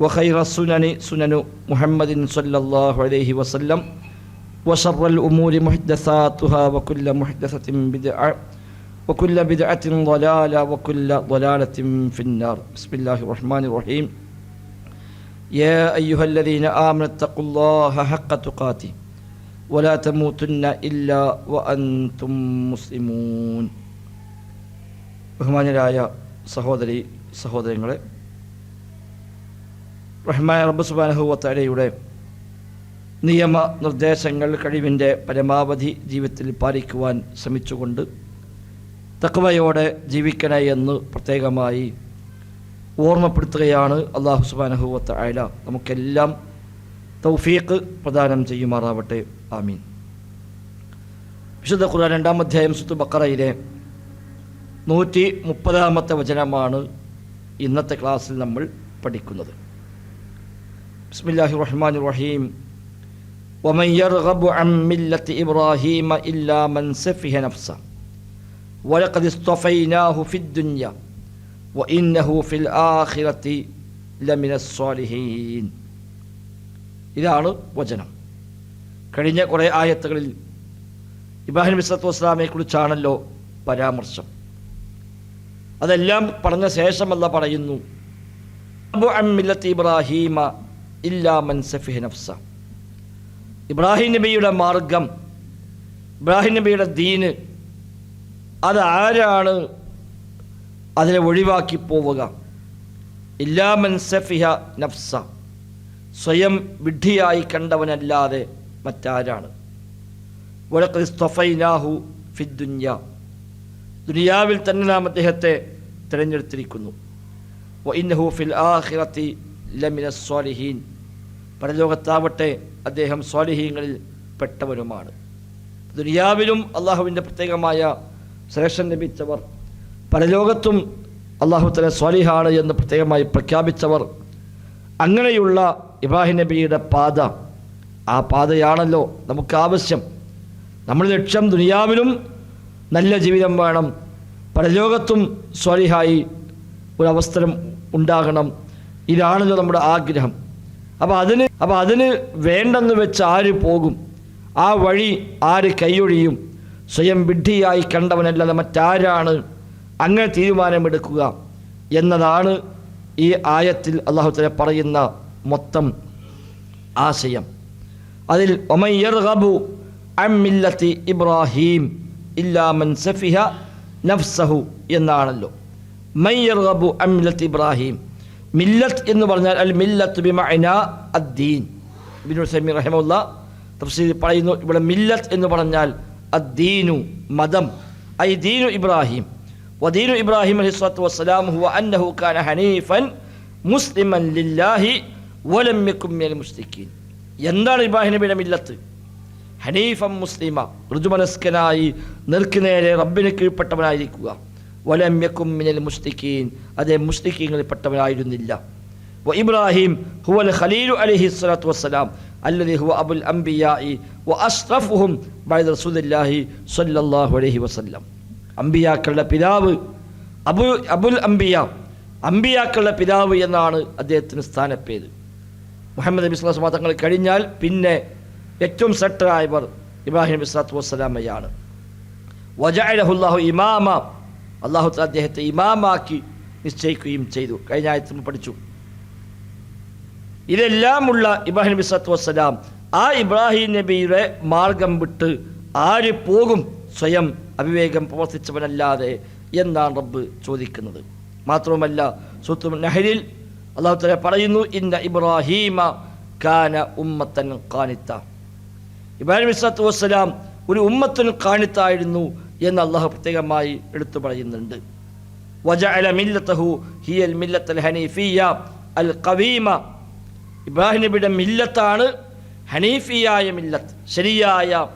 وخير السنن سنن محمد صلى الله عليه وسلم وشر الأمور محدثاتها وكل محدثة بدعة وكل بدعة ضلالة وكل ضلالة في النار بسم الله الرحمن الرحيم يا أيها الذين آمنوا اتقوا الله حق تقاته ولا تموتن إلا وأنتم مسلمون ബഹുമാന്യരായ സഹോദരി സഹോദരങ്ങളെ റഹ്മാൻ റബ്ബ് സുബാനഹുവത്തലയുടെ നിയമ നിർദ്ദേശങ്ങൾ കഴിവിന്റെ പരമാവധി ജീവിതത്തിൽ പാലിക്കുവാൻ ശ്രമിച്ചുകൊണ്ട് തക്കവയോടെ ജീവിക്കണേ എന്ന് പ്രത്യേകമായി ഓർമ്മപ്പെടുത്തുകയാണ് അള്ളാഹു സുബാനഹുവത്ത അയല നമുക്കെല്ലാം തൗഫീഖ് പ്രദാനം ചെയ്യുമാറാവട്ടെ. ആമീൻ. വിശുദ്ധ ഖുർആൻ രണ്ടാം അധ്യായം സുത്തു ബക്കറയിലെ നൂറ്റി മുപ്പതാമത്തെ വചനമാണ് ഇന്നത്തെ ക്ലാസ്സിൽ നമ്മൾ പഠിക്കുന്നത്. ബിസ്മില്ലാഹി റഹ്മാൻ റഹീം ومن يرغب عن ملة إبراهيم إلا من سفه نفسه ولقد اصطفيناه في الدنيا وإنه في الآخرة لمن الصالحين ഇതാണ് വചനം കഴിഞ്ഞ കുറേ ആയത്തുകളിൽ ഇബ്രാഹിം വിസ്ലത്തു വസ്ലാമെ കുറിച്ചാണല്ലോ പരാമർശം അതെല്ലാം പറഞ്ഞ ശേഷമല്ല പറയുന്നു അബു അമ്മില്ലത്ത് ഇബ്രാഹീമ നഫ്സ. ഇബ്രാഹിം നബിയുടെ മാർഗം ഇബ്രാഹിം നബിയുടെ ദീന് അത് ആരാണ് അതിനെ ഒഴിവാക്കി പോവുക? ഇല്ലാ മൻസഫിഹ നഫ്സ. സ്വയം വിഡ്ഢിയായി കണ്ടവനല്ലാതെ മറ്റാരാണ്. വഴക്കസ്തഫൈനാഹു ഫിദ്ദുന്യ ദുനിയാവിൽ തന്നെ നാം അദ്ദേഹത്തെ തിരഞ്ഞെടുത്തിരിക്കുന്നു. ഇന്നഹു ഫിൽ ആഖിറത്തി ലമിന സ്വാലിഹീൻ. പരലോകത്താവട്ടെ അദ്ദേഹം സ്വാലിഹീങ്ങളിൽ പെട്ടവരുമാണ് ദുനിയാവിലും അള്ളാഹുവിന്റെ പ്രത്യേകമായ സെലക്ഷൻ ലഭിച്ചവർ പരലോകത്തും അള്ളാഹു തല സ്വാലിഹാണ് എന്ന് പ്രത്യേകമായി പ്രഖ്യാപിച്ചവർ അങ്ങനെയുള്ള ഇബ്രാഹിം നബിയുടെ പാത ആ പാതയാണല്ലോ നമുക്ക് ആവശ്യം. നമ്മുടെ ലക്ഷ്യം ദുനിയാവിലും നല്ല ജീവിതം വേണം പരലോകത്തും സ്വാലിഹായി ഒരവസരം ഉണ്ടാകണം ഇതാണല്ലോ നമ്മുടെ ആഗ്രഹം. അപ്പോൾ അതിന് അപ്പോൾ അതിന് വേണ്ടെന്ന് വെച്ച് ആര് പോകും? ആ വഴി ആര് കൈയൊഴിയും? സ്വയം വിഡ്ഢിയായി കണ്ടവനല്ലാതെ മറ്റാരാണ് അങ്ങനെ തീരുമാനമെടുക്കുക എന്നതാണ് ഈ ആയത്തിൽ അള്ളാഹു തല പറയുന്ന മൊത്തം ആശയം. അതിൽ ഒമയ്യർഹബു അമ്മില്ലത്തി ഇബ്രാഹിം ഇല്ലാമൻ സഫിഹ നഫ്സഹു എന്നാണല്ലോ. മയ്യർഹബു അമ്മില്ലത്ത് ഇബ്രാഹിം മില്ലത്ത് എന്ന് പറഞ്ഞാൽ അൽ മില്ലത്ത് ബിമഅന അദ്ദീൻ. ഇബ്നു സൈമി റഹിമുള്ള തഫ്സീൽ പറയുന്നു ഇവിടെ മില്ലത്ത് എന്ന് പറഞ്ഞാൽ അദ്ദീനു മതം. ഐ ദീനു ഇബ്രാഹിം. വദീനു ഇബ്രാഹിം അലൈഹിസ്സലാത്തു വസ്സലാം ഹുവ അന്നഹു കാന ഹനീഫൻ മുസ്ലിമൻ ലില്ലാഹി വലം യകും മിനൽ എന്താണ് ഇബ്രാഹിം നബിയുടെ മില്ലത്ത്? ഹനീഫം മുസ്ലിമ ഋതുമനസ്കനായി നേർക്കുനേരെ റബ്ബിന് കീഴ്പ്പെട്ടവനായിരിക്കുക. വലമ്യക്കും മിനൽ മുസ്തിഖീൻ. അദ്ദേഹം മുസ്ലിക്കീങ്ങളിൽപ്പെട്ടവനായിരുന്നില്ല വ ഇബ്രാഹിം ഹുവൽ ഖലീലു അലൈഹി സ്വലാത്തു വസ്സലാം. അല്ലതി ഹുവ അബുൽ അംബിയായി. വ അഷ്റഫുഹും ബൈദ റസൂലുള്ളാഹി സ്വല്ലല്ലാഹു അലൈഹി വസല്ലം. അംബിയാക്കളുടെ പിതാവ് അബു അബുൽ അംബിയ. അംബിയാക്കളുടെ പിതാവ് എന്നാണ് അദ്ദേഹത്തിന് സ്ഥാനപ്പേര്. മുഹമ്മദ് നബി സ്വലാസ് തങ്ങൾ കഴിഞ്ഞാൽ പിന്നെ ഏറ്റവും ശ്രദ്ധരായവർ ഇബ്രാഹിം നബി സ്വലാത്തു വസ്സലാമയാണ് വജഅലഹുല്ലാഹു ഇമാമ. അള്ളാഹു അദ്ദേഹത്തെ ഇമാമാക്കി നിശ്ചയിക്കുകയും ചെയ്തു. കഴിഞ്ഞ ആയത്തിൽ പഠിച്ചു. ഇതെല്ലാമുള്ള ഇബ്രാഹിം നബി സത്തു വസ്സലാം ആ ഇബ്രാഹിം നബിയുടെ മാർഗം വിട്ട് ആര് പോകും സ്വയം അവിവേകം പ്രവർത്തിച്ചവനല്ലാതെ എന്നാണ് റബ്ബ് ചോദിക്കുന്നത്. മാത്രവുമല്ല സുത്തു നഹരിൽ അള്ളാഹു തല പറയുന്നു ഇന്ന ഇബ്രാഹീമ കാന ഉമ്മത്തൻ കാനിത്ത ഇബ്രാഹിം ഇസ്ലാത്തു വസ്സലാം ഒരു ഉമ്മത്തൻ കാണിത്തായിരുന്നു എന്ന് അള്ളാഹു പ്രത്യേകമായി എടുത്തു പറയുന്നുണ്ട്. ഇബ്രാഹിം നബിയുടെ മില്ലത്താണ് ഹനീഫിയായ മില്ലത്ത് ശരിയായ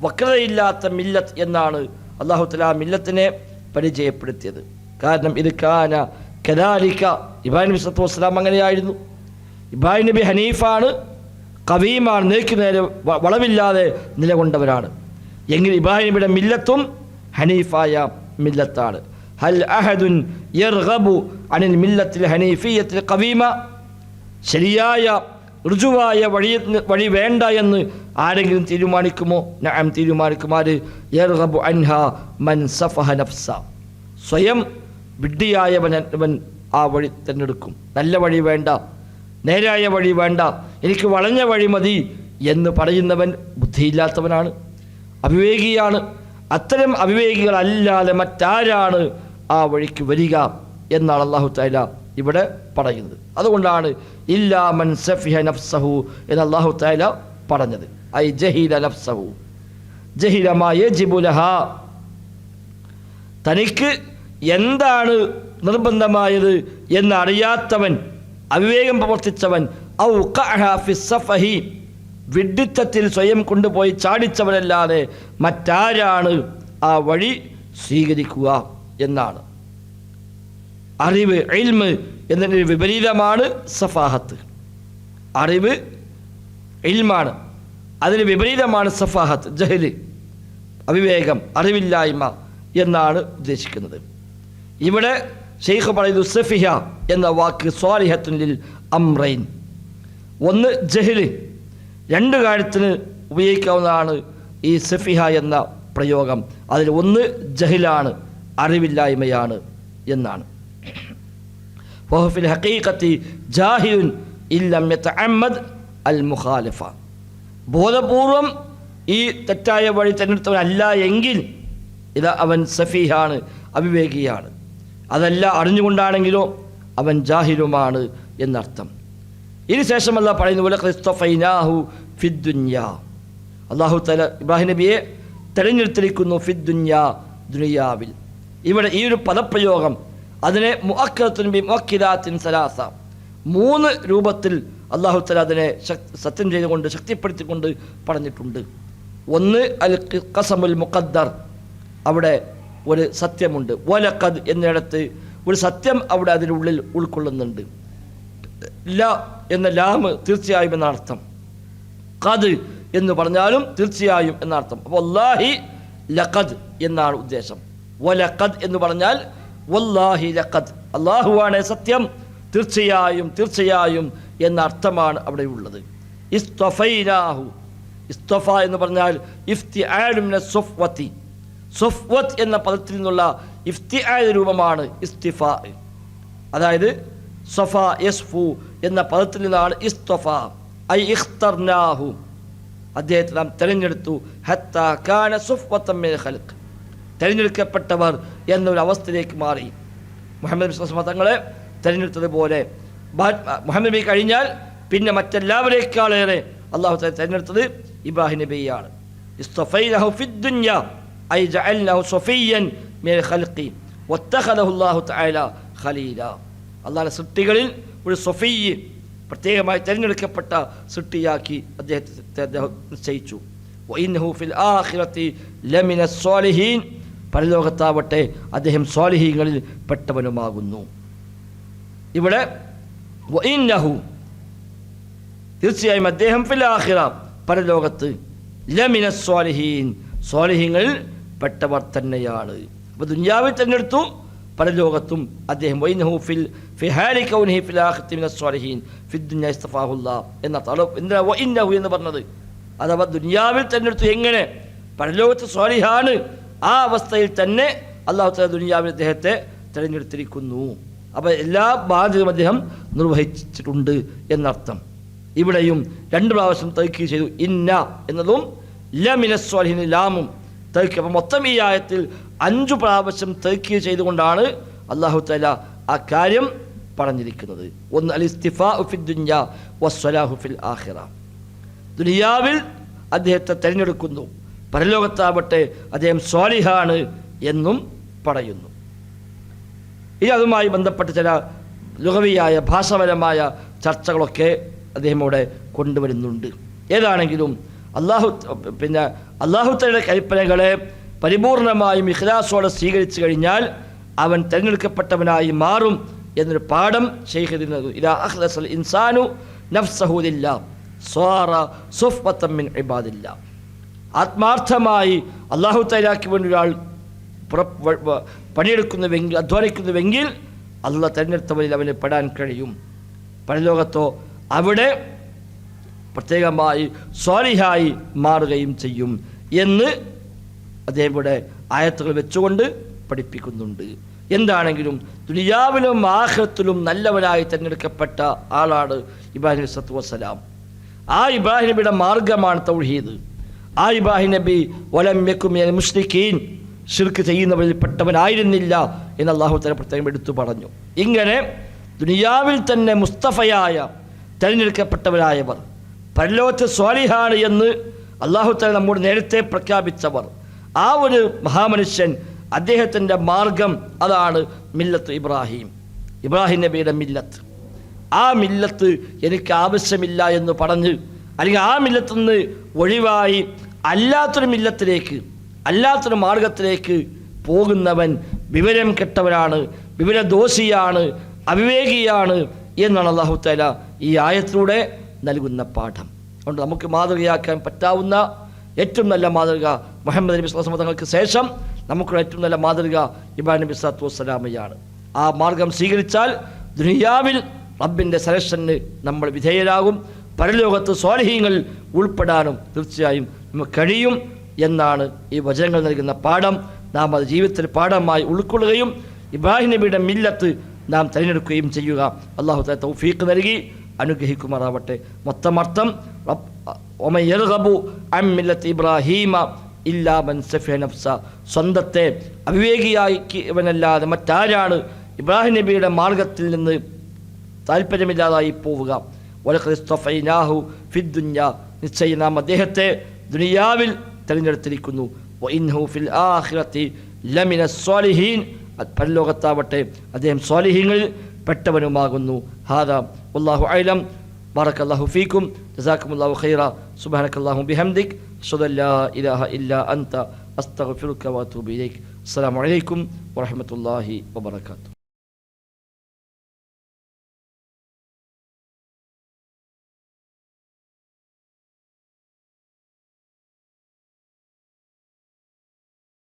വക്രതയില്ലാത്ത മില്ലത്ത് എന്നാണ് അള്ളാഹു തല മില്ലത്തിനെ പരിചയപ്പെടുത്തിയത്. കാരണം ഇത് കാന കദാലിക്ക ഇബ്രാഹിം നബി സത്തു വസ്സലാം അങ്ങനെയായിരുന്നു. ഇബ്രാഹിം നബി ഹനീഫാണ് കവീമാണ് നേർക്ക് നേരെ വളവില്ലാതെ നിലകൊണ്ടവരാണ്. എങ്കിൽ ഇബ്രാഹിം നബിയുടെ മില്ലത്തും ഹനീഫായ മില്ലത്താണ്. ഹൽ അഹദുൻ യർഗബു അനിൽ മില്ലത്തിൽ ഹനീഫിയത്തിൽ കവീമ. ശരിയായ ഋജുവായ വഴി വഴി വേണ്ട എന്ന് ആരെങ്കിലും തീരുമാനിക്കുമോ? നഅം തീരുമാനിക്കുമാര്. യർഗബു അൻഹ മൻ സഫഹ നഫ്സ. സ്വയം വിഡ്ഢിയായവൻ അവൻ ആ വഴി തിരഞ്ഞെടുക്കും. നല്ല വഴി വേണ്ട നേരായ വഴി വേണ്ട എനിക്ക് വളഞ്ഞ വഴി മതി എന്ന് പറയുന്നവൻ ബുദ്ധിയില്ലാത്തവനാണ് അവിവേകിയാണ്. അത്തരം അവിവേകികളല്ലാതെ മറ്റാരാണ് ആ വഴിക്ക് വരിക എന്നാണ് അള്ളാഹു തആല ഇവിടെ പറയുന്നത്. അതുകൊണ്ടാണ് ഇല്ലാ മൻ സഫിഹ നഫ്സഹു എന്ന് അള്ളാഹു തആല പറഞ്ഞത്. ഐ ജഹീല നഫ്സഹു. ജഹിലമായ ജിബുലഹ തനിക്ക് എന്താണ് നിർബന്ധമായത് എന്നറിയാത്തവൻ അവിവേകം പ്രവർത്തിച്ചവൻ ഔ ഖഅഹ ഫി സഫഹി വിഡ്ഢിത്തത്തിൽ സ്വയം കൊണ്ടുപോയി ചാടിച്ചവരല്ലാതെ മറ്റാരാണ് ആ വഴി സ്വീകരിക്കുക എന്നാണ്. അറിവ് ഇൽമ് എന്നതിന് വിപരീതമാണ് സഫാഹത്ത്. അറിവ് ഇൽമാണ്. അതിന് വിപരീതമാണ് സഫാഹത്ത് ജഹൽ അവിവേകം അറിവില്ലായ്മ എന്നാണ് ഉദ്ദേശിക്കുന്നത്. ഇവിടെ ഷെയ്ഖ് പറയുന്നു സഫിഹ എന്ന വാക്ക് സ്വാലിഹത്തുനിൽ അമ്രൈൻ ഒന്ന് ജഹൽ. രണ്ട് കാര്യത്തിന് ഉപയോഗിക്കാവുന്നതാണ് ഈ സഫിഹ എന്ന പ്രയോഗം. അതിൽ ഒന്ന് ജഹിലാണ് അറിവില്ലായ്മയാണ് എന്നാണ്. അൽ മുഖാലിഫ. ബോധപൂർവം ഈ തെറ്റായ വഴി തിരഞ്ഞെടുത്തവനല്ല എങ്കിൽ ഇത് അവൻ സഫീഹാണ് അവിവേകിയാണ്. അതല്ല അറിഞ്ഞുകൊണ്ടാണെങ്കിലോ അവൻ ജാഹിലുമാണ് എന്നർത്ഥം. ഇതിനുശേഷമല്ല പറയുന്ന പോലെ ക്രിസ്തഫൈനാഹു ഫിദ്ദുന്യ അള്ളാഹു തല ഇബ്രാഹിം നബിയെ തെരഞ്ഞെടുത്തിരിക്കുന്നു ഫിദ്ദുന്യ ദുനിയാവിൽ. ഇവിടെ ഈ ഒരു പദപ്രയോഗം അതിനെ ബി മുഅക്കിലാത്തിൻ സലാസ. മൂന്ന് രൂപത്തിൽ അള്ളാഹു തല അതിനെ സത്യം ചെയ്തുകൊണ്ട് ശക്തിപ്പെടുത്തിക്കൊണ്ട് പറഞ്ഞിട്ടുണ്ട്. ഒന്ന് അൽ കസമുൽ മുഖദ്ദർ. അവിടെ ഒരു സത്യമുണ്ട്. വലഖദ് എന്നിടത്ത് ഒരു സത്യം അവിടെ അതിനുള്ളിൽ ഉൾക്കൊള്ളുന്നുണ്ട്. ല എന്ന ലാമ് തീർച്ചയായും എന്ന ഖദ് എന്ന് പറഞ്ഞാലും തീർച്ചയായും എന്നർത്ഥം. അപ്പോൾ വല്ലാഹി ലഖദ് എന്നാണ് ഉദ്ദേശം. വലഖദ് എന്ന് പറഞ്ഞാൽ വല്ലാഹി ലഖദ്. അള്ളാഹുവാണ് സത്യം. തീർച്ചയായും തീർച്ചയായും എന്ന അർത്ഥമാണ് അവിടെ ഉള്ളത്. ഇസ്തഫൈനാഹു. ഇസ്തഫ എന്ന് പറഞ്ഞാൽ ഇഫ്തി ആലുമിന സൊഫ്വത്ത്. എന്ന പദത്തിൽ നിന്നുള്ള ഇഫ്തി ആയ രൂപമാണ് ഇസ്തിഫ. അതായത് സഫ യസ്ഫു എന്ന പദത്തിൽ നിന്നാണ് ഇസ്തഫ. ഐ ഇഖ്തർനാഹു. അദ്ദേഹത്തെ നാം തിരഞ്ഞെടുത്തു. ഹത്ത കാന സുഫ്വത്തമ്മേ ഖൽക്ക് തിരഞ്ഞെടുക്കപ്പെട്ടവർ എന്നൊരു അവസ്ഥയിലേക്ക് മാറി. മുഹമ്മദ് നബി തങ്ങളെ തിരഞ്ഞെടുത്തതുപോലെ മുഹമ്മദ് നബി കഴിഞ്ഞാൽ പിന്നെ മറ്റെല്ലാവരേക്കാളേറെ അള്ളാഹു തആല തിരഞ്ഞെടുത്തത് ഇബ്രാഹിം നബിയാണ്. അള്ളാഹുടെ സൃഷ്ടികളിൽ ഒരു സൊഫീയ് പ്രത്യേകമായി തിരഞ്ഞെടുക്കപ്പെട്ട സൃഷ്ടിയാക്കി അദ്ദേഹത്തെ അദ്ദേഹം നിശ്ചയിച്ചു. പരലോകത്താവട്ടെ അദ്ദേഹം സ്വാലിഹീങ്ങളിൽ പെട്ടവനുമാകുന്നു. ഇവിടെ തീർച്ചയായും അദ്ദേഹം ആഖിറ പരലോകത്ത് ലമിന സ്വാലിഹീൻ. സ്വാലിഹീങ്ങളിൽ പെട്ടവർ തന്നെയാണ്. അപ്പോൾ ദുനിയാവിൽ തിരഞ്ഞെടുത്തു പരലോകത്തും അദ്ദേഹം വൈനഹു ഫിൽ ഫിഹാരി കൗനഹി മിന സ്വാലിഹീൻ ഫിദ് ദുനിയ ഇസ്തഫാഹുല്ലാ എന്ന തള എന്തിനാ വഇന്നഹു എന്ന് പറഞ്ഞത്? അഥവാ ദുനിയാവിൽ തന്നെ എടുത്തു എങ്ങനെ? പരലോകത്ത് സ്വാലിഹാണ് ആ അവസ്ഥയിൽ തന്നെ അള്ളാഹു തആല ദുനിയാവിൽ അദ്ദേഹത്തെ തിരഞ്ഞെടുത്തിരിക്കുന്നു. അപ്പോൾ എല്ലാ ബാധ്യതയും അദ്ദേഹം നിർവഹിച്ചിട്ടുണ്ട് എന്നർത്ഥം. ഇവിടെയും രണ്ട് പ്രാവശ്യം തൈക്കി ചെയ്തു. ഇന്ന എന്നതും ലമിനസ്വാലിഹിന് ലാമും. തൈക്കി. അപ്പം മൊത്തം ഈ ആയത്തിൽ അഞ്ചു പ്രാവശ്യം തേക്കി ചെയ്തുകൊണ്ടാണ് അള്ളാഹു തല ആ കാര്യം പറഞ്ഞിരിക്കുന്നത്. ഒന്ന് അൽ ഇസ്തിഫാ ഫിൽ ദുനിയ ആഖിറ. ദുനിയാവിൽ അദ്ദേഹത്തെ തിരഞ്ഞെടുക്കുന്നു. പരലോകത്താവട്ടെ അദ്ദേഹം സ്വാലിഹാണ് എന്നും പറയുന്നു. ഇനി അതുമായി ബന്ധപ്പെട്ട ചില ലുഹവിയായ ഭാഷാപരമായ ചർച്ചകളൊക്കെ അദ്ദേഹം ഇവിടെ കൊണ്ടുവരുന്നുണ്ട്. ഏതാണെങ്കിലും അള്ളാഹു പിന്നെ അള്ളാഹുത്തലയുടെ കൽപ്പനകളെ പരിപൂർണമായും ഇഖ്ലാസോടെ സ്വീകരിച്ചു കഴിഞ്ഞാൽ അവൻ തിരഞ്ഞെടുക്കപ്പെട്ടവനായി മാറും എന്നൊരു പാഠം ചെയ്തിരുന്നത് ഇതാ അഹ്ലസൽ ഇൻസാനു നഫ്സഹൂദില്ല സ്വാറ സുഫ്മത്തമ്മിൻ ഇബാദില്ല. ആത്മാർത്ഥമായി അള്ളാഹു തൈലാക്കി വേണ്ടി ഒരാൾ പണിയെടുക്കുന്നുവെങ്കിൽ അധ്വാനിക്കുന്നുവെങ്കിൽ അള്ള തിരഞ്ഞെടുത്തവരിൽ അവന് പെടാൻ കഴിയും. പരലോകത്തോ അവിടെ പ്രത്യേകമായി സ്വാലിഹായി മാറുകയും ചെയ്യും എന്ന് അദ്ദേഹം ഇവിടെ ആയത്തുകൾ വെച്ചുകൊണ്ട് പഠിപ്പിക്കുന്നുണ്ട്. എന്താണെങ്കിലും ദുനിയാവിലും ആഹ്റത്തിലും നല്ലവരായി തിരഞ്ഞെടുക്കപ്പെട്ട ആളാണ് ഇബ്രാഹിം സത്തു വസ്സലാം. ആ ഇബ്രാഹിം നബിയുടെ മാർഗമാണ് തൗഹീദ്. ആ ഇബ്രാഹിം നബി വലം യക്കും മിനൽ മുസ്ലിഖീൻ ഷിർക്ക് ചെയ്യുന്നവരിൽ പെട്ടവനായിരുന്നില്ല എന്ന് അള്ളാഹു തല പ്രത്യേകം എടുത്തു പറഞ്ഞു. ഇങ്ങനെ ദുനിയാവിൽ തന്നെ മുസ്തഫയായ തിരഞ്ഞെടുക്കപ്പെട്ടവരായവർ പരലോകത്ത് സ്വാലിഹാണ് എന്ന് അള്ളാഹു തല നമ്മോട് നേരത്തെ പ്രഖ്യാപിച്ചവർ. ആ ഒരു മഹാമനുഷ്യൻ അദ്ദേഹത്തിന്റെ മാർഗം അതാണ് മില്ലത്ത് ഇബ്രാഹിം. ഇബ്രാഹിം നബിയുടെ മില്ലത്ത്. ആ മില്ലത്ത് എനിക്ക് ആവശ്യമില്ല എന്ന് പറഞ്ഞ് അല്ലെങ്കിൽ ആ മില്ലത്ത് നിന്ന് ഒഴിവായി അല്ലാത്തൊരു മില്ലത്തിലേക്ക് അല്ലാത്തൊരു മാർഗത്തിലേക്ക് പോകുന്നവൻ വിവരം കെട്ടവനാണ് വിവരദോഷിയാണ് അവിവേകിയാണ് എന്നാണ് അള്ളാഹു തല ഈ ആയത്തിലൂടെ നൽകുന്ന പാഠം. അതുകൊണ്ട് നമുക്ക് മാതൃകയാക്കാൻ പറ്റാവുന്ന ഏറ്റവും നല്ല മാതൃക മുഹമ്മദ് നബി സ്വലാ തങ്ങൾക്ക് ശേഷം നമുക്കുള്ള ഏറ്റവും നല്ല മാതൃക ഇബ്രാഹിം നബി സ്വലാത്തു വസ്സലാമയാണ് ആ മാർഗം സ്വീകരിച്ചാൽ ദുനിയാവിൽ റബ്ബിന്റെ സെലക്ഷന് നമ്മൾ വിധേയരാകും പരലോകത്ത് സ്വാലഹീങ്ങൾ ഉൾപ്പെടാനും തീർച്ചയായും നമുക്ക് കഴിയും എന്നാണ് ഈ വചനങ്ങൾ നൽകുന്ന പാഠം. നാം അത് ജീവിതത്തിൽ പാഠമായി ഉൾക്കൊള്ളുകയും ഇബ്രാഹിം നബിയുടെ മില്ലത്ത് നാം തിരഞ്ഞെടുക്കുകയും ചെയ്യുക. അള്ളാഹു തൗഫീഖ് നൽകി. അനുഗ്രഹിക്കുമാറാവട്ടെ. മൊത്തമർത്ഥം ഇബ്രാഹീമ ഇല്ലാ മൻ സഫിയ നഫ്സ. സ്വന്തത്തെ അവിവേകിയാക്കിയവനല്ലാതെ മറ്റാരാണ് ഇബ്രാഹിം നബിയുടെ മാർഗത്തിൽ നിന്ന് താല്പര്യമില്ലാതായി പോവുക? വലഖിസ്തഫൈനാഹു ഫിദ്ദുഞ്ഞ നിശ്ചയ നാം അദ്ദേഹത്തെ ദുനിയാവിൽ തിരഞ്ഞെടുത്തിരിക്കുന്നു. ഇൻഹു ഫിൽ ലമിന സ്വാലിഹീൻ. പരലോകത്താവട്ടെ. അദ്ദേഹം സ്വാലിഹീങ്ങളിൽ പെട്ടവനുമാകുന്നു. ഹാദ. അള്ളാഹു അലം ബാറക് ഫീക്കും ജസാക്കും അള്ളാഹു ഖൈറ. സുബാനക് ബിഹംദിക്. സുദല്ലാ ഇലാഹ ഇല്ലാ അന്ത. അസ്തഗ്ഫിറുക വഅതൂബു ഇലൈക്. അസ്സലാമു അലൈക്കും വറഹ്മത്തുള്ളാഹി വബറകാതുഹു.